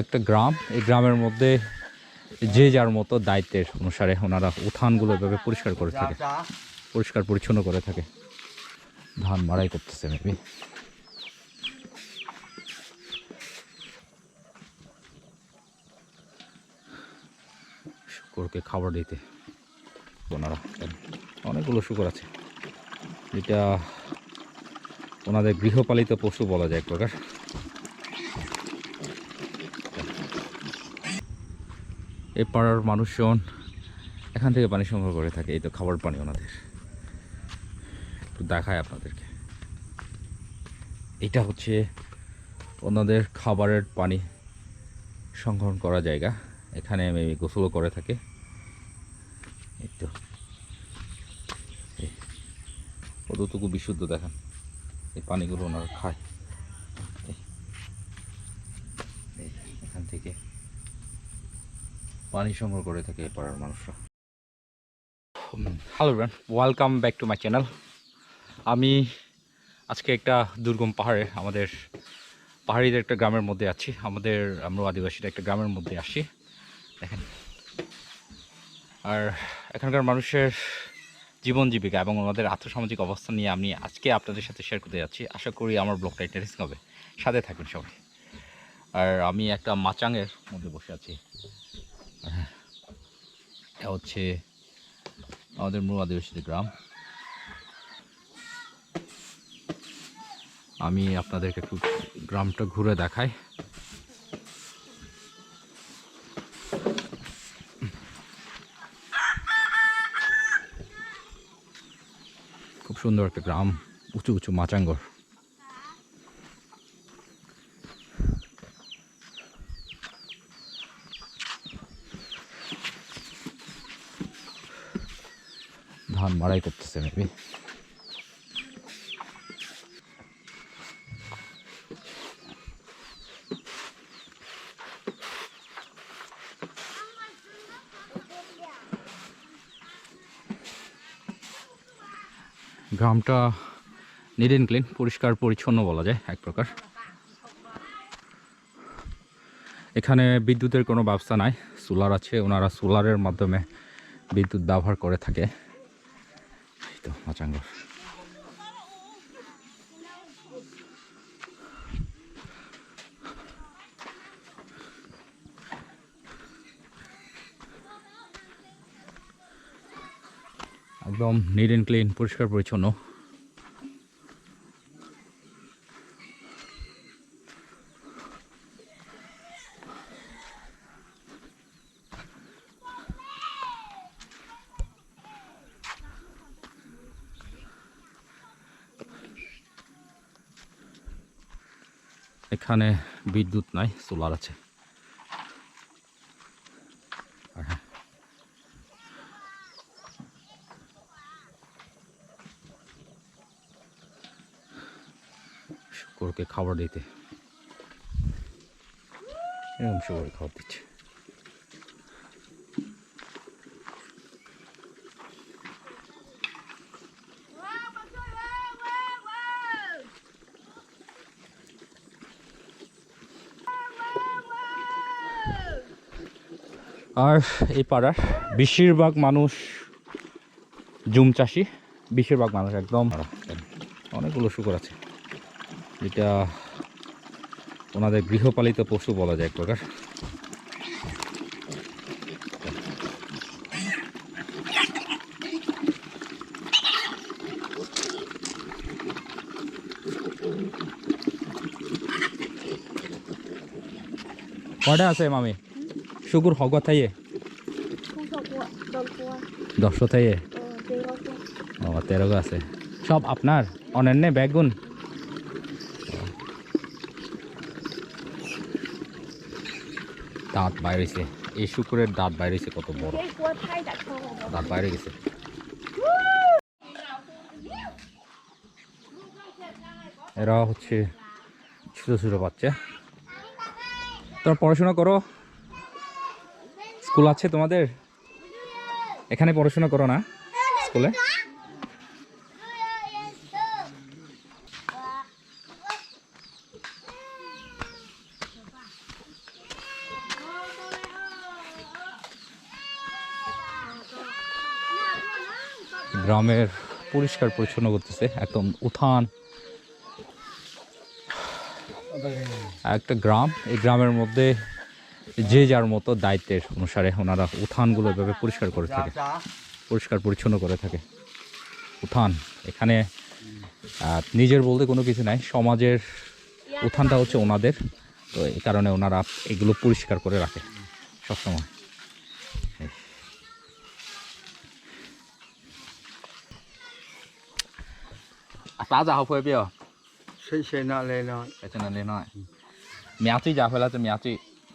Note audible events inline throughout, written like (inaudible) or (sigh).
একটা গ্রাম, এই গ্রামের মধ্যে যে যার মতো দায়িত্বের অনুসারে ওনারা উঠানগুলো এভাবে পরিষ্কার করে থাকে, পরিষ্কার পরিচ্ছন্ন করে থাকে। ধান মারাই করতেছে মেবি শুকরকে খাবার দিতে ওনারা অনেকগুলো শুকর আছে। এটা ওনাদের গৃহপালিত পশু বলা যায় এক প্রকার। এই পাড়ার মানুষজন এখান থেকে পানি সংগ্রহ করে থাকে। এই তো খাবার পানি ওনাদের। একটু দেখায় আপনাদেরকে। এটা হচ্ছে ওনাদের খাবারের পানি সংগ্রহণ করা জায়গা। এখানে মেবি গোসলও করে থাকে। এই তো। কতটুকু বিশুদ্ধ দেখান। এই পানিগুলো ওনারা খায় এই, এই, এখান থেকে পানি সংগ্রহ করে থাকে পাড়ার মানুষরা। Hello bran welcome back to my channel আমি আজকে একটা দুর্গম পাহাড়ে, আমাদের পাহাড়িদের একটা গ্রামের মধ্যে আছি। আমাদের আমরা আদিবাসীরা একটা গ্রামের মধ্যে আসি। দেখেন। আর এখানকার মানুষের জীবন জীবিকা এবং ওনাদের আর্থসামাজিক অবস্থা নিয়ে আমি আজকে আপনাদের সাথে শেয়ার করতে যাচ্ছি। আশা করি আমার ব্লগটা ইন্টারেস্টিং হবে। সাথে থাকবেন সবাই। আর আমি একটা মাচাঙের মধ্যে বসে আছি। এটা হচ্ছে আমাদের মূল আদিবাসীদের গ্রাম। আমি আপনাদেরকে একটু গ্রামটা ঘুরে দেখাই। খুব সুন্দর একটা গ্রাম, উঁচু উঁচু মাচাঙ্গর ধান মারাই করতেছে মেবি গ্রামটা নিট অ্যান্ড ক্লিন পরিষ্কার, পরিচ্ছন্ন বলা যায়, এক প্রকার। এখানে বিদ্যুতের কোনো ব্যবস্থা নাই। সোলার আছে, ওনারা সোলারের মাধ্যমে বিদ্যুৎ ব্যবহার করে থাকে। মাচাঙ্গর একদম নিট অ্যান্ড ক্লিন পরিষ্কার পরিচ্ছন্ন। এখানে বিদ্যুৎ নাই সোলার আছে। শুকুরকে হ্যাঁ, শুকরকে খাবার দিতে। এরকম শুকুর খাবার দিচ্ছে। আর এই পাড়ার বেশিরভাগ মানুষ জুম চাষি বেশিরভাগ মানুষ একদম অনেকগুলো শুকর আছে। এটা ওনাদের গৃহপালিত পশু বলা যায় এক প্রকার। কটা আছে মামি? শুকুর হগ থাইয়ে 空手锅、热锅， দশশো থাইয়ে 嗯，这个锅。 ও তেরোগো আছে সব আপনার অনন্য বেগুন দাঁত বাইরেছে এই শুকুরের দাঁত বাইরেছে কত বড় 这锅太大坑了。 দাঁত বাইরে গেছে এরা হচ্ছে ছোট ছোট বাচ্চা তোমরা পড়াশোনা করো স্কুল আছে তোমাদের? এখানে পড়াশোনা করো না স্কুলে? গ্রামের পরিষ্কার পরিচ্ছন্ন করতেছে, একদম উঠান একটা গ্রাম, এই গ্রামের মধ্যে যে যার মতো দায়িত্বের অনুসারে ওনারা উঠানগুলো এভাবে পরিষ্কার করে থাকে। পরিষ্কার পরিচ্ছন্ন করে থাকে। উঠান এখানে নিজের বলতে কোনো কিছু নাই সমাজের উঠানটা হচ্ছে ওনাদের। তো এই কারণে ওনারা এগুলো পরিষ্কার করে রাখে সবসময়। তাজা সেই সেই না লে নয়। এটা না লে নয়। মেয়াচি যা ফেলা তো মেয়াচি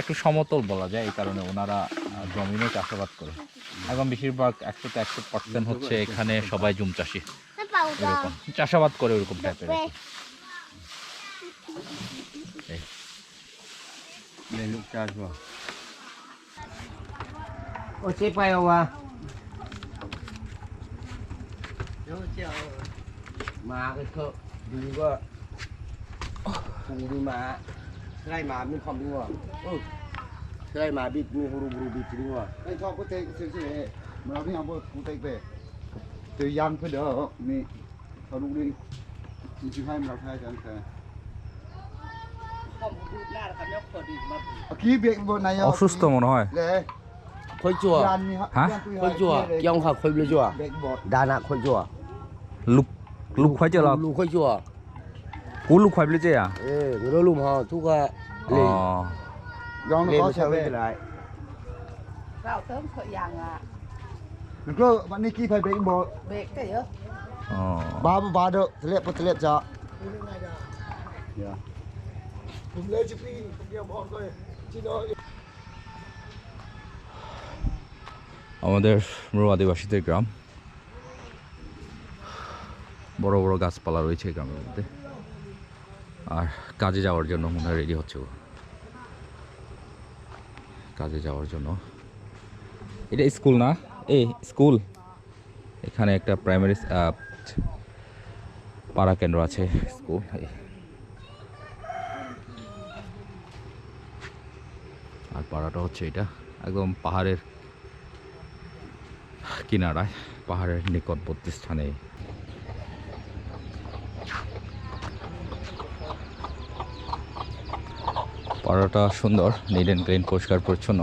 একটু সমতল বলা যায় এই কারণে ওনারা জমিনে চাষাবাদ করে। এবং বেশিরভাগ একশো তো একশো পার্সেন্ট হচ্ছে এখানে সবাই জুম চাষি। এরকম। চাষাবাদ করে ওরকম টাইপের ও চেপায় মা দুর্গ। ปูดีมา Selai min kom ni wah. Oh. Selai ma bit min huru huru bit ni wah. Lai thok ko te se se e. Ma ni ambo ku te pe. Te yang pe do ni. Thok lu ni. Ni chi hai ma khai jan khai. ขี้เบียกบนนายออสุสต์มันหอยเลยคนจั่วฮะคนจั่วเกี่ยงหักคนเลยจั่วดานะคนจั่วลุกลุกควายจั่วลุกควายจั่ว กูลุกควายไปเลยเจ้อะ เออเราลูกฮะทุกก็ อ๋ เล อย ยอง เล่น เขา ไม่ ใช่ ใช่ ไหม ไม่เป็นไร Rau thơm khởi yang à, แล้วก็วันนี้กี่ไฟเบกบอด bệt cái gì อ๋อบ าบาเด้อทะเลปะทะเลจ้ะอย่า আমাদের মরু আদিবাসীদের গ্রাম বড় বড় গাছপালা রয়েছে এই গ্রামের মধ্যে আর কাজে যাওয়ার জন্য মনে হয় রেডি হচ্ছে কাজে যাওয়ার জন্য। এটা স্কুল না? এ স্কুল এখানে একটা প্রাইমারি পাড়া কেন্দ্র আছে স্কুল আর পাড়াটা হচ্ছে এটা, একদম পাহাড়ের কিনারায়, পাহাড়ের নিকটবর্তী স্থানে। পাড়াটা সুন্দর নিড অ্যান্ড ক্লিন পরিষ্কার পরিচ্ছন্ন.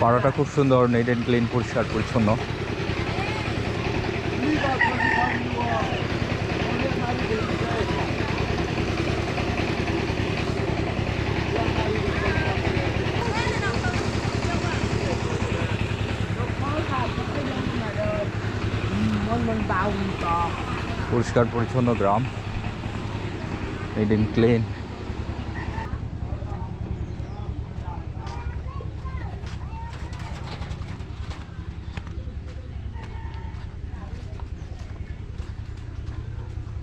পাড়াটা খুব সুন্দর নিড অ্যান্ড ক্লিন পরিষ্কার পরিচ্ছন্ন পরিষ্কার পরিচ্ছন্ন গ্রাম। নিড অ্যান্ড ক্লিন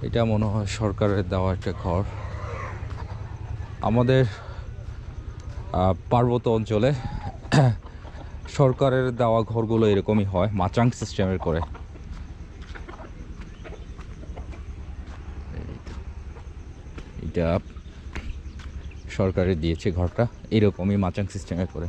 এটা মনে হয় সরকারের দেওয়া একটা ঘর। আমাদের পার্বত্য অঞ্চলে (clears throat) সরকারের দেওয়া ঘরগুলো এরকমই হয়, মাচাং সিস্টেমের করে। এটা সরকারে দিয়েছে ঘরটা। এরকমই মাচাং সিস্টেমে করে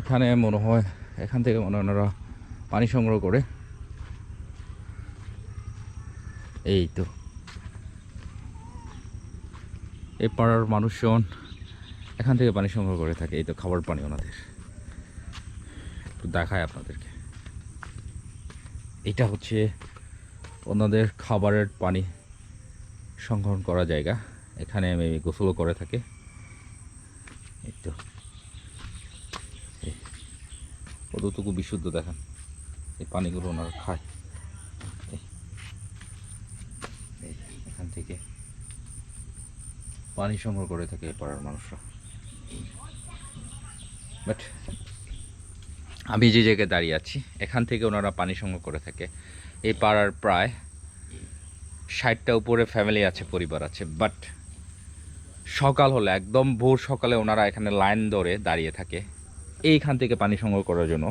এখানে মনে হয়, এখান থেকে মনে ওনারা পানি সংগ্রহ করে। এই তো। এই পাড়ার মানুষজন এখান থেকে পানি সংগ্রহ করে থাকে, এই তো খাবার পানি ওনাদের। একটু দেখায় আপনাদেরকে। এটা হচ্ছে ওনাদের খাবারের পানি সংগ্রহণ করা জায়গা। এখানে আমি গোসলও করে থাকে। এই তো। কতটুকু বিশুদ্ধ দেখেন। এই পানিগুলো ওনারা খায়। এখান থেকে পানি সংগ্রহ করে থাকে পাড়ার মানুষরা। বাট আমি যে জায়গায় দাঁড়িয়ে আছি, এখান থেকে ওনারা পানি সংগ্রহ করে থাকে। এই পাড়ার প্রায় ষাটটা উপরে ফ্যামিলি আছে, পরিবার আছে। বাট সকাল হলে, একদম ভোর সকালে ওনারা এখানে লাইন ধরে দাঁড়িয়ে থাকে। এইখান থেকে পানি সংগ্রহ করার জন্য।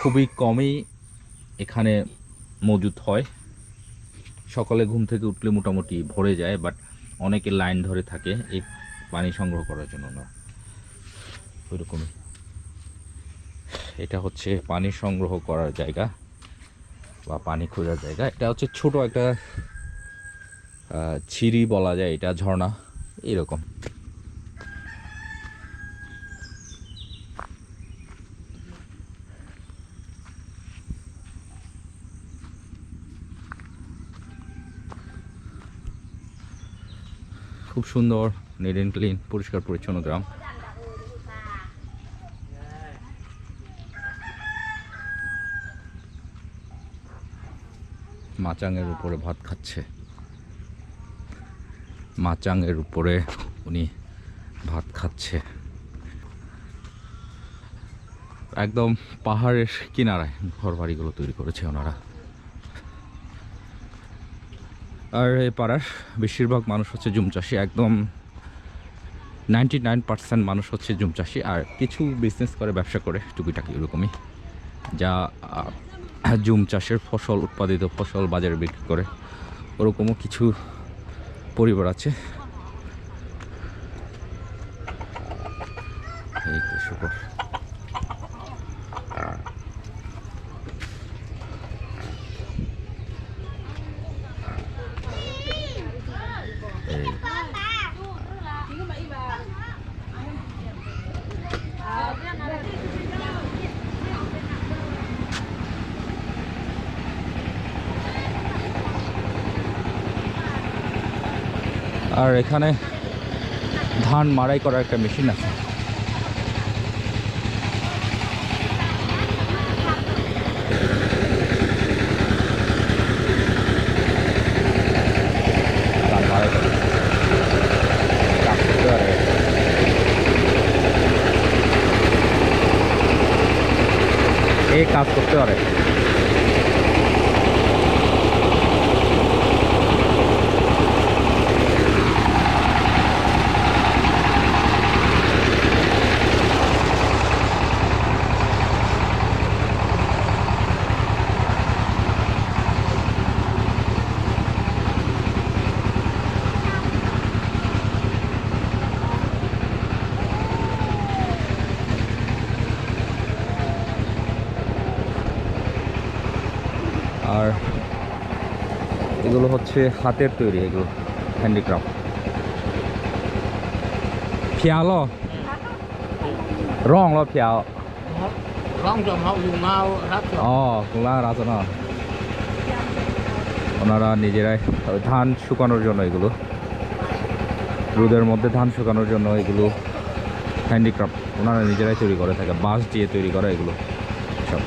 খুবই কমই এখানে মজুদ হয়। সকালে ঘুম থেকে উঠলে মোটামুটি ভরে যায় বাট অনেকে লাইন ধরে থাকে এই পানি সংগ্রহ করার জন্য না। ওইরকমই। এটা হচ্ছে পানি সংগ্রহ করার জায়গা বা পানি খোঁজার জায়গা। এটা হচ্ছে ছোট একটা ছিরি বলা যায়, এটা ঝর্ণা, এরকম। খুব সুন্দর নিট অ্যান্ড ক্লিন পরিষ্কার পরিচ্ছন্ন গ্রাম। মাচাঙের উপরে ভাত খাচ্ছে। মাচাঙের উপরে উনি ভাত খাচ্ছে। একদম পাহাড়ের কিনারায় ঘর বাড়িগুলো তৈরি করেছে ওনারা। আর এই পাড়ার বেশিরভাগ মানুষ হচ্ছে জুম চাষি, একদম নাইনটি নাইন পার্সেন্ট মানুষ হচ্ছে জুম চাষি আর কিছু বিজনেস করে, ব্যবসা করে, টুকিটাকি এরকমই যা জুম চাষের ফসল, উৎপাদিত ফসল, বাজারে বিক্রি করে, ওরকমও কিছু পরিবার আছে। এই তো শুকর আর এখানে ধান মাড়াই করার একটা মেশিন আছে। কাজ করতে পারে। হচ্ছে হাতের তৈরি এগুলো হ্যান্ডিক্রাফ্ট ফিয়াল? রং ল ফিয়াল। ও কুলা না। ওনারা নিজেরাই ধান শুকানোর জন্য এগুলো। রোদের মধ্যে ধান শুকানোর জন্য এগুলো হ্যান্ডিক্রাফ্ট ওনারা নিজেরাই তৈরি করে থাকে বাঁশ দিয়ে তৈরি করে এগুলো। সব।